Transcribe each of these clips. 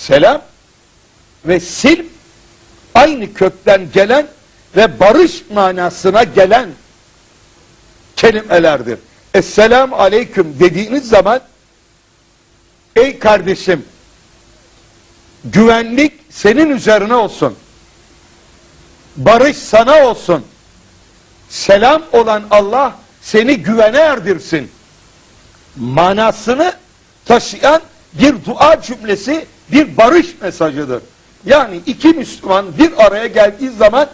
selam ve silm aynı kökten gelen ve barış manasına gelen kelimelerdir. Esselamu aleyküm dediğiniz zaman ey kardeşim güvenlik senin üzerine olsun. Barış sana olsun. Selam olan Allah seni güvene erdirsin. Manasını taşıyan bir dua cümlesi, bir barış mesajıdır. Yani iki Müslüman bir araya geldiği zaman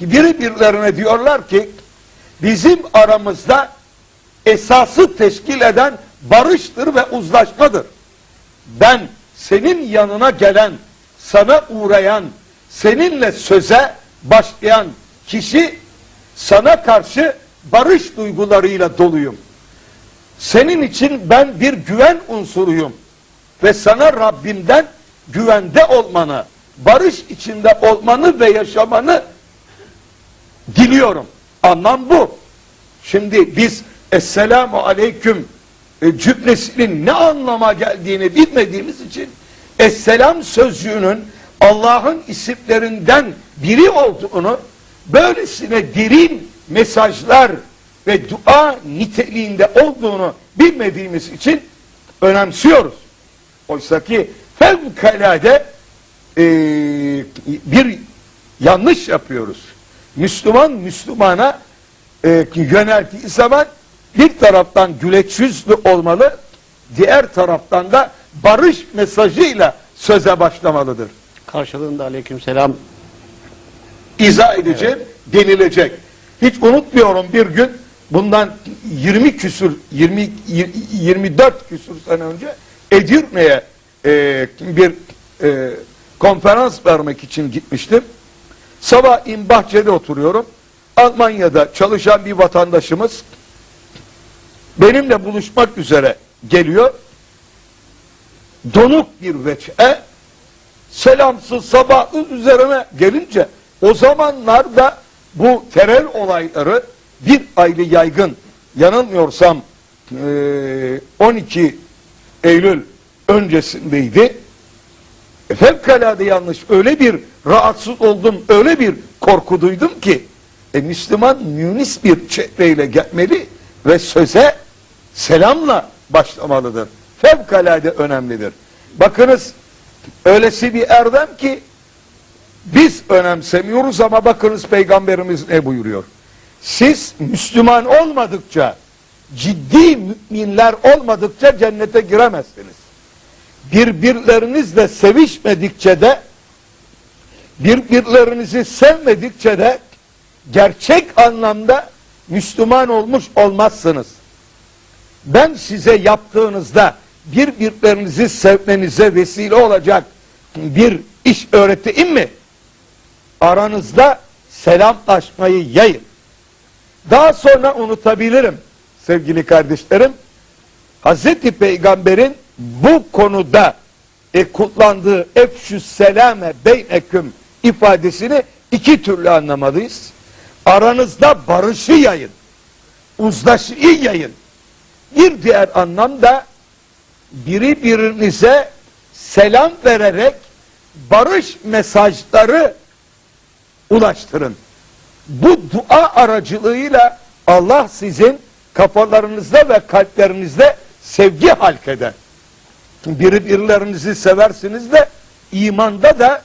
biri birilerine diyorlar ki bizim aramızda esası teşkil eden barıştır ve uzlaşmadır. Ben senin yanına gelen, sana uğrayan, seninle söze başlayan kişi sana karşı barış duygularıyla doluyum. Senin için ben bir güven unsuruyum. Ve sana Rabbimden güvende olmanı, barış içinde olmanı ve yaşamanı diliyorum. Anlam bu. Şimdi biz Esselamu Aleyküm e, cümlesinin ne anlama geldiğini bilmediğimiz için Esselam sözcüğünün Allah'ın isimlerinden biri olduğunu böylesine derin mesajlar ve dua niteliğinde olduğunu bilmediğimiz için önemsiyoruz. Oysa ki fevkalade e, bir yanlış yapıyoruz. Müslüman Müslümana e, yöneldiği zaman bir taraftan güleç yüzlü olmalı, diğer taraftan da barış mesajıyla söze başlamalıdır. Karşılığında aleykümselam İzah edeceğim, denilecek. Hiç unutmuyorum bir gün bundan 20 küsür, 20, 24 küsür sene önce Edirne'ye e, bir e, konferans vermek için gitmiştim. Sabah İmbahçe'de oturuyorum. Almanya'da çalışan bir vatandaşımız benimle buluşmak üzere geliyor. Donuk bir veçe selamsız sabahı üzerine gelince o zamanlarda bu terör olayları bir aylı yaygın yanılmıyorsam eee, 12 Eylül öncesindeydi. E, Fevkalade yanlış. Öyle bir rahatsız oldum, öyle bir korku duydum ki e, Müslüman münis bir çehreyle gelmeli ve söze selamla başlamalıdır. Fevkalade önemlidir. Bakınız öylesi bir erdem ki biz önemsemiyoruz ama bakınız peygamberimiz ne buyuruyor? Siz Müslüman olmadıkça, ciddi müminler olmadıkça cennete giremezsiniz. Birbirlerinizle sevişmedikçe de, birbirlerinizi sevmedikçe de gerçek anlamda Müslüman olmuş olmazsınız. Ben size yaptığınızda birbirlerinizi sevmenize vesile olacak bir iş öğreteyim mi? Aranızda selamlaşmayı yayın. Daha sonra unutabilirim sevgili kardeşlerim. Hazreti Peygamber'in bu konuda e, kullandığı efşü selame beyneküm ifadesini iki türlü anlamalıyız. Aranızda barışı yayın. Uzlaşıyı yayın. Bir diğer anlamda biri birinize selam vererek barış mesajları ulaştırın. Bu dua aracılığıyla Allah sizin kafalarınızda ve kalplerinizde sevgi halk eder. Biri birilerinizi seversiniz de imanda da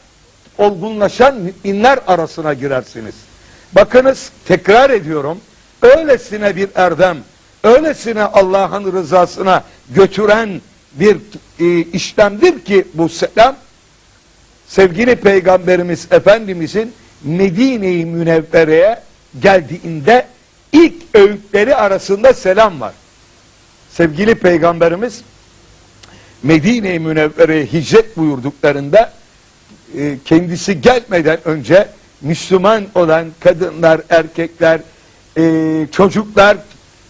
olgunlaşan müminler arasına girersiniz. Bakınız tekrar ediyorum. Öylesine bir erdem, öylesine Allah'ın rızasına götüren bir e, işlemdir ki bu selam sevgili peygamberimiz Efendimizin Medine-i Münevvere'ye geldiğinde ilk öğütleri arasında selam var. Sevgili peygamberimiz Medine-i Münevvere'ye hicret buyurduklarında e, kendisi gelmeden önce Müslüman olan kadınlar, erkekler, e, çocuklar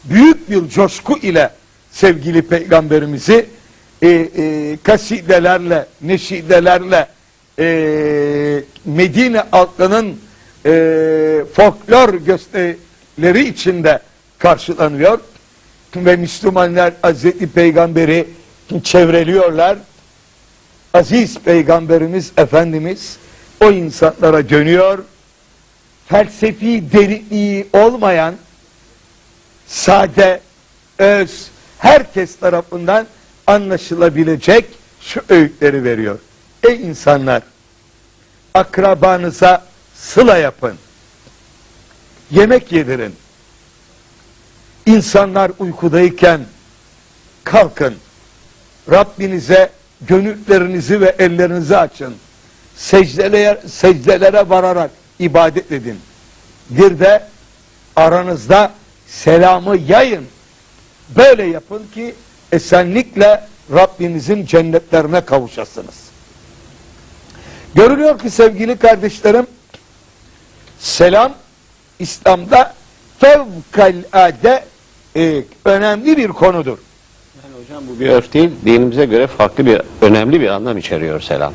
büyük bir coşku ile sevgili peygamberimizi e, kasidelerle, neşidelerle Medine halkının e, folklor gösterileri içinde karşılanıyor ve Müslümanlar Hazreti Peygamberi çevreliyorlar. aziz peygamberimiz Efendimiz o insanlara dönüyor. Felsefi derinliği olmayan sade, öz, herkes tarafından anlaşılabilecek şu öğütleri veriyor. Ey insanlar, akrabanıza sıla yapın. Yemek yedirin. İnsanlar uykudayken kalkın. Rabbinize gönüllerinizi ve ellerinizi açın. Secdelere, secdelere vararak ibadet edin. Bir de aranızda selamı yayın. Böyle yapın ki esenlikle Rabbinizin cennetlerine kavuşasınız. Görülüyor ki sevgili kardeşlerim selam İslam'da fevkalade e, önemli bir konudur. Yani hocam bu bir örf değil, dinimize göre farklı bir, önemli bir anlam içeriyor selam.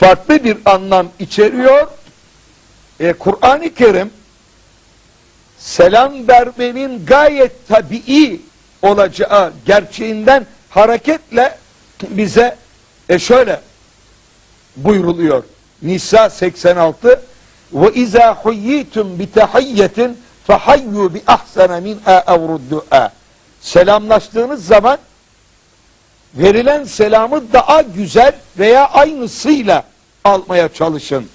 Farklı bir anlam içeriyor. E, Kur'an-ı Kerim selam vermenin gayet tabii olacağı gerçeğinden hareketle bize e, şöyle buyruluyor. Nisa 86 ve izâ huyyitum bi tahiyyetin fehayyu bi ahsana min'a evruddu'a selamlaştığınız zaman verilen selamı daha güzel veya aynısıyla almaya çalışın.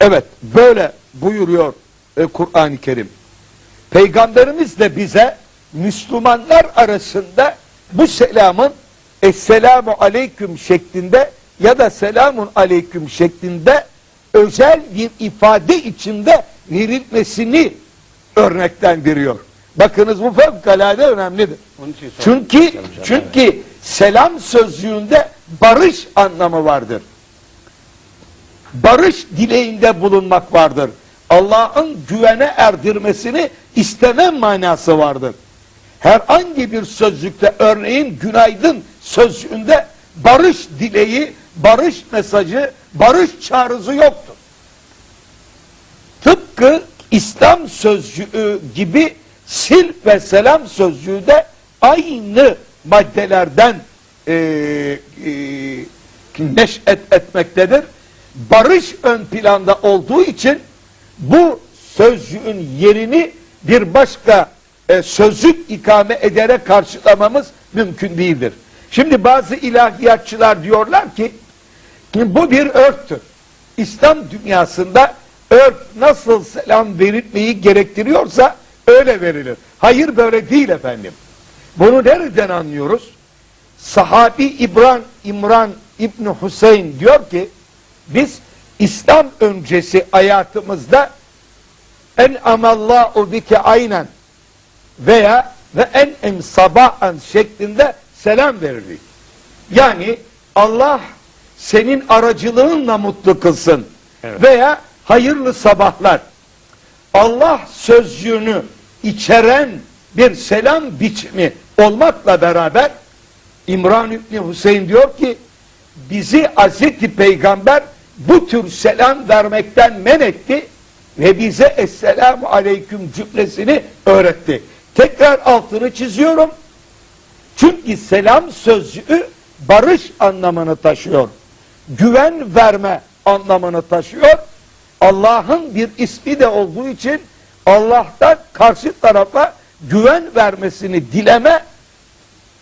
Evet böyle buyuruyor e, Kur'an-ı Kerim. Peygamberimiz de bize Müslümanlar arasında bu selamın Esselamu Aleyküm şeklinde ya da Selamun Aleyküm şeklinde özel bir ifade içinde verilmesini örneklendiriyor. Bakınız bu fevkalade önemlidir. Çünkü çünkü selam sözcüğünde barış anlamı vardır. Barış dileğinde bulunmak vardır. Allah'ın güvene erdirmesini istemem manası vardır. Herhangi bir sözcükte örneğin günaydın sözcüğünde barış dileği, barış mesajı, barış çağrısı yoktur. Tıpkı İslam sözcüğü gibi sil ve selam sözcüğü de aynı maddelerden e, e, neş'et etmektedir. Barış ön planda olduğu için bu sözcüğün yerini bir başka e, sözcük ikame ederek karşılamamız mümkün değildir. Şimdi bazı ilahiyatçılar diyorlar ki bu bir örftür. İslam dünyasında örf nasıl selam verilmeyi gerektiriyorsa öyle verilir. Hayır böyle değil efendim. Bunu nereden anlıyoruz? Sahabi İbran İmran İbni Hüseyin diyor ki biz İslam öncesi hayatımızda en amallahu bike aynen veya ve en em sabahan şeklinde selam verirdik. Yani Allah senin aracılığınla mutlu kılsın Evet. veya hayırlı sabahlar. Allah sözcüğünü içeren bir selam biçimi olmakla beraber İmran İbni Hüseyin diyor ki bizi Hazreti Peygamber bu tür selam vermekten men etti ve bize Esselamu Aleyküm cümlesini öğretti. Tekrar altını çiziyorum. Çünkü selam sözcüğü barış anlamını taşıyor. Güven verme anlamını taşıyor. Allah'ın bir ismi de olduğu için Allah'tan karşı tarafa güven vermesini dileme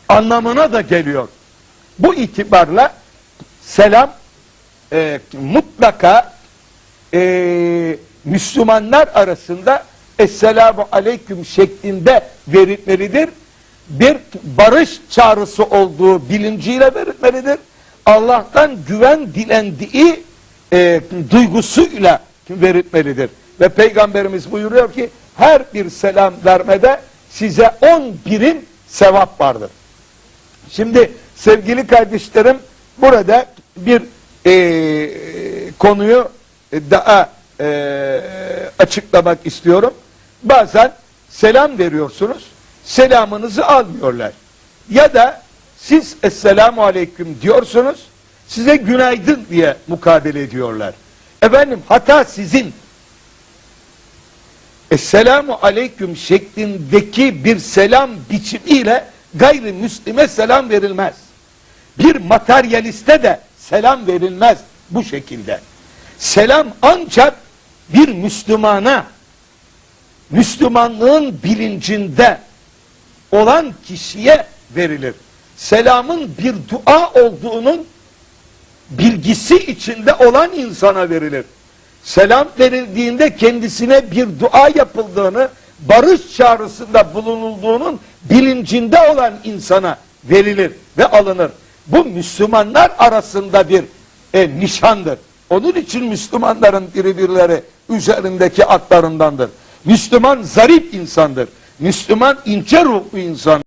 anlamına da geliyor. Bu itibarla selam e, mutlaka e, Müslümanlar arasında Esselamu Aleyküm şeklinde verilmelidir. Bir barış çağrısı olduğu bilinciyle verilmelidir. Allah'tan güven dilendiği e, duygusuyla verilmelidir. Ve Peygamberimiz buyuruyor ki her bir selam vermede size on birim sevap vardır. Şimdi sevgili kardeşlerim burada bir e, konuyu daha e, açıklamak istiyorum. Bazen selam veriyorsunuz, selamınızı almıyorlar. Ya da siz Esselamu Aleyküm diyorsunuz, size günaydın diye mukabele ediyorlar. Efendim hata sizin. Esselamu Aleyküm şeklindeki bir selam biçimiyle gayrimüslime selam verilmez. Bir materyaliste de selam verilmez bu şekilde. Selam ancak bir Müslümana Müslümanlığın bilincinde olan kişiye verilir. Selamın bir dua olduğunun bilgisi içinde olan insana verilir. Selam verildiğinde kendisine bir dua yapıldığını, barış çağrısında bulunulduğunun bilincinde olan insana verilir ve alınır. Bu Müslümanlar arasında bir e, nişandır. Onun için Müslümanların birbirleri üzerindeki atlarındandır. Müslüman zarif insandır. Müslüman ince ruhlu insan.